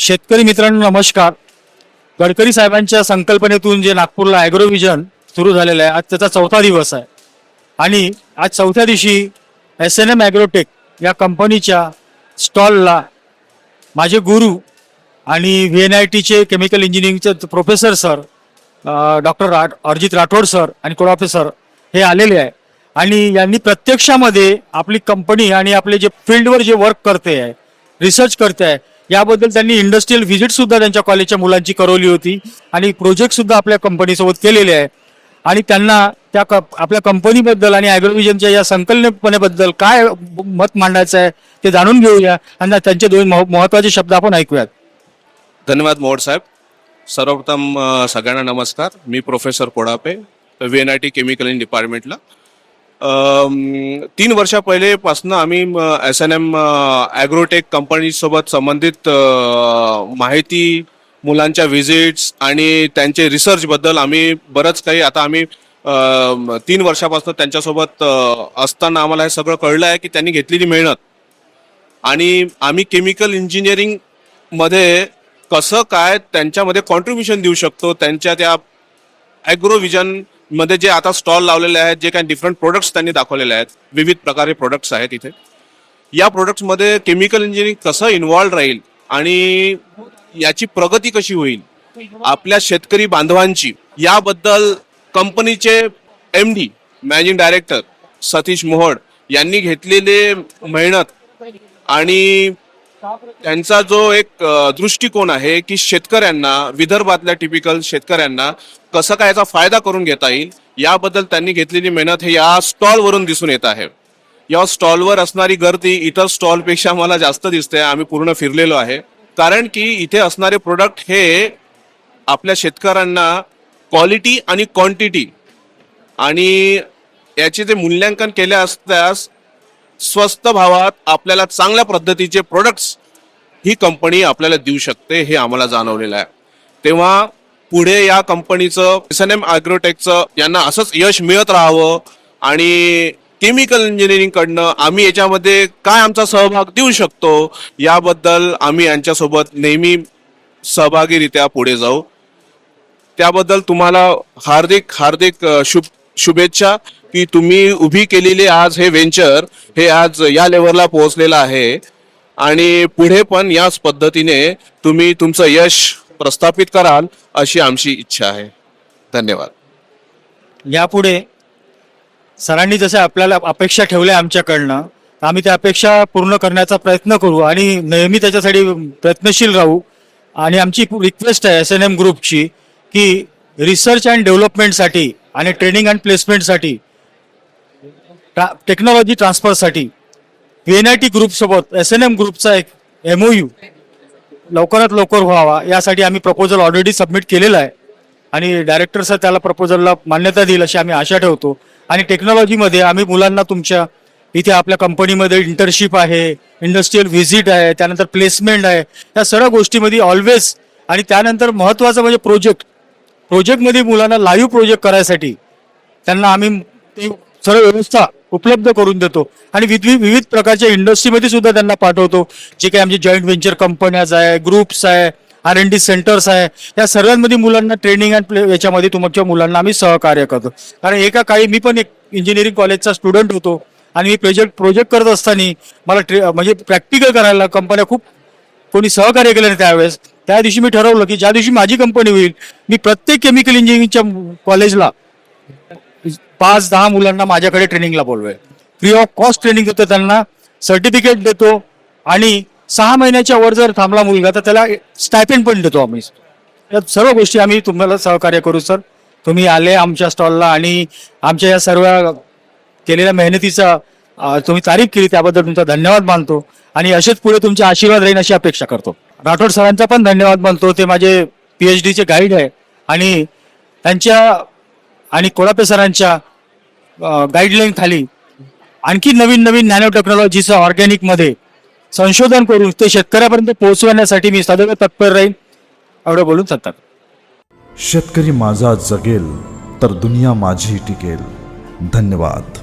शेतकरी मित्रांनो नमस्कार. गडकरी साहेबांच्या संकल्पनेतून जे नागपूरला ॲग्रोव्हिजन सुरू झालेलं आहे आज त्याचा चौथा दिवस आहे. आणि आज चौथ्या दिवशी एस एन एम ॲग्रोटेक या कंपनीच्या स्टॉलला माझे गुरु आणि व्ही एन आय टीचे केमिकल इंजिनिअरिंगचे प्रोफेसर सर डॉक्टर रा अर्जित राठोड सर आणि कोडापे सर हे आलेले आहे. आणि यांनी प्रत्यक्षामध्ये आपली कंपनी आणि आपले जे फील्डवर जे वर्क करते आहे रिसर्च करते आहे याबद्दल त्यांनी इंडस्ट्रियल व्हिजिट सुद्धा त्यांच्या कॉलेजच्या मुलांची करवली होती. आणि प्रोजेक्ट सुद्धा आपल्या कंपनीसोबत केलेले आहे. आणि त्यांना त्या क आपल्या कंपनीबद्दल आणि ॲग्रोव्हिजनच्या या संकल्पनेबद्दल काय मत मांडायचं आहे ते जाणून घेऊया. आणि त्यांचे दोन मह- महत्त्वाचे शब्द आपण ऐकूयात. धन्यवाद मोहोड साहेब. सर्वप्रथम सगळ्यांना नमस्कार. मी professor Kodape V N I T chemical in डिपार्टमेंटला तीन वर्षा पहिलेपासून आम्ही एस एन एम ॲग्रोटेक कंपनीसोबत संबंधित माहिती मुलांच्या व्हिजिट्स आणि त्यांचे रिसर्चबद्दल आम्ही बरंच काही आता आम्ही तीन वर्षापासून त्यांच्यासोबत असताना आम्हाला हे सगळं कळलं आहे की त्यांनी घेतलेली मेहनत. आणि आम्ही केमिकल इंजिनिअरिंगमध्ये कसं काय त्यांच्यामध्ये कॉन्ट्रीब्युशन देऊ शकतो त्यांच्या त्या ॲग्रोव्हिजन मध्ये जे आता स्टॉल लावलेले आहेत जे काही डिफरंट प्रोडक्ट्स त्यांनी दाखवलेले आहेत विविध प्रकारे प्रोडक्ट्स आहेत इथे. या प्रोडक्ट्समध्ये केमिकल इंजिनिअरिंग कसं इन्व्हॉल्व राहील आणि याची प्रगती कशी होईल आपल्या शेतकरी बांधवांची याबद्दल कंपनीचे M D managing director Satish Mohad यांनी घेतलेले मेहनत आणि त्यांचा जो एक दृष्टिकोन आहे की शेतकऱ्यांना विदर्भातल्या टिपिकल शेतकऱ्यांना कसं काय याचा फायदा करून घेता येईल याबद्दल त्यांनी घेतलेली मेहनत हे या स्टॉलवरून दिसून येत आहे. या स्टॉलवर असणारी गर्दी इतर स्टॉलपेक्षा मला जास्त दिसते आम्ही पूर्ण फिरलेलो आहे. कारण की इथे असणारे प्रोडक्ट हे आपल्या शेतकऱ्यांना क्वालिटी आणि क्वांटिटी आणि याचे जे मूल्यांकन केले असल्यास स्वस्त भावात आपल्याला चांगल्या पद्धतीचे प्रोडक्ट्स ही कंपनी आपल्याला देऊ शकते हे आम्हाला जाणवलेलं आहे. तेव्हा पुढे या कंपनीचं एस एन एम ॲग्रोटेकचं यांना असंच यश मिळत राहावं आणि केमिकल इंजिनिअरिंगकडनं आम्ही याच्यामध्ये काय आमचा सहभाग देऊ शकतो याबद्दल आम्ही यांच्यासोबत नेहमी सहभागीरित्या पुढे जाऊ. त्याबद्दल तुम्हाला हार्दिक हार्दिक शुभ शुभेच्छा की तुम्ही उभी केलेली आज हे व्हेंचर हे आज या लेवलला पोहोचलेलं आहे. आणि पुढे पण याच पद्धतीने तुम्ही तुमचं यश प्रस्थापित कराल अशी आमची इच्छा आहे. धन्यवाद. यापुढे सरांनी जसे आपल्याला अपेक्षा ठेवल्या आमच्याकडनं तर आम्ही त्या अपेक्षा पूर्ण करण्याचा प्रयत्न करू आणि नेहमी त्याच्यासाठी प्रयत्नशील राहू. आणि आमची रिक्वेस्ट आहे एस एन एम ग्रुपची की रिसर्च अँड डेव्हलपमेंटसाठी आणि ट्रेनिंग अँड प्लेसमेंटसाठी ट्रा टेक्नॉलॉजी ट्रान्सफरसाठी व्ही एन आय टी ग्रुपसोबत एस एन एम ग्रुपचा एक एम ओ यू लवकरात लवकर व्हावा यासाठी आम्ही प्रपोजल ऑलरेडी सबमिट केलेलं आहे. आणि डायरेक्टर सर त्याला प्रपोजलला मान्यता देईल अशी आम्ही आशा ठेवतो. आणि टेक्नॉलॉजीमध्ये आम्ही मुलांना तुमच्या इथे आपल्या कंपनीमध्ये इंटर्नशिप आहे इंडस्ट्रीयल व्हिजिट आहे त्यानंतर प्लेसमेंट आहे या सर्व गोष्टीमध्ये ऑलवेज आणि त्यानंतर महत्त्वाचं म्हणजे प्रोजेक्ट प्रोजेक्टमध्ये मुलांना लाईव्ह प्रोजेक्ट करायसाठी त्यांना आम्ही ते सर्व व्यवस्था उपलब्ध करून देतो. आणि विविध विविध प्रकारच्या इंडस्ट्रीमध्ये सुद्धा त्यांना पाठवतो. जे काही आमचे जॉईंट व्हेंचर कंपन्याज आहे ग्रुप्स आहे आर एन डी सेंटर्स आहे. या सर्वांमध्ये मुलांना ट्रेनिंग अँड प्ले याच्यामध्ये तुमच्या मुलांना आम्ही सहकार्य करतो. कारण एका काळी मी पण एक इंजिनिअरिंग कॉलेजचा स्टुडंट होतो. आणि मी प्रोजेक्ट प्रोजेक्ट करत असताना मला ट्रे म्हणजे प्रॅक्टिकल करायला कंपन्या खूप कोणी सहकार्य केलं नाही त्यावेळेस. त्या दिवशी मी ठरवलं की ज्या दिवशी माझी कंपनी होईल मी प्रत्येक केमिकल इंजिनिअरिंगच्या कॉलेजला पाच दहा मुलांना माझ्याकडे ट्रेनिंगला बोलवे फ्री ऑफ कॉस्ट ट्रेनिंग देतो त्यांना सर्टिफिकेट देतो आणि सहा महिन्याच्या वर जर थांबला मुलगा तर त्याला स्टायपेंड पण देतो आम्ही. या सर्व गोष्टी आम्ही तुम्हाला सहकार्य करू सर तुम्ही आले आमच्या स्टॉलला आणि आमच्या या सर्व केलेल्या मेहनतीचा तुम्ही तारीफ केली त्याबद्दल तुमचा धन्यवाद मानतो आणि असेच पुढे तुमचे आशीर्वाद राहील अशी अपेक्षा करतो. राठोड सरांचा पण धन्यवाद मानतो. ते माझे पी एच डीचे गाईड आहे. आणि त्यांच्या आणि कोळापे सरांच्या गाईडलाईन खाली आणखी नवीन नवीन नॅनो टेक्नॉलॉजीचं ऑर्गॅनिकमध्ये संशोधन करून ते शेतकऱ्यापर्यंत पोहोचवण्यासाठी मी सदैव तत्पर राहीन. एवढं बोलून सांगतात शेतकरी माझा जगेल तर दुनिया माझी टिकेल. धन्यवाद.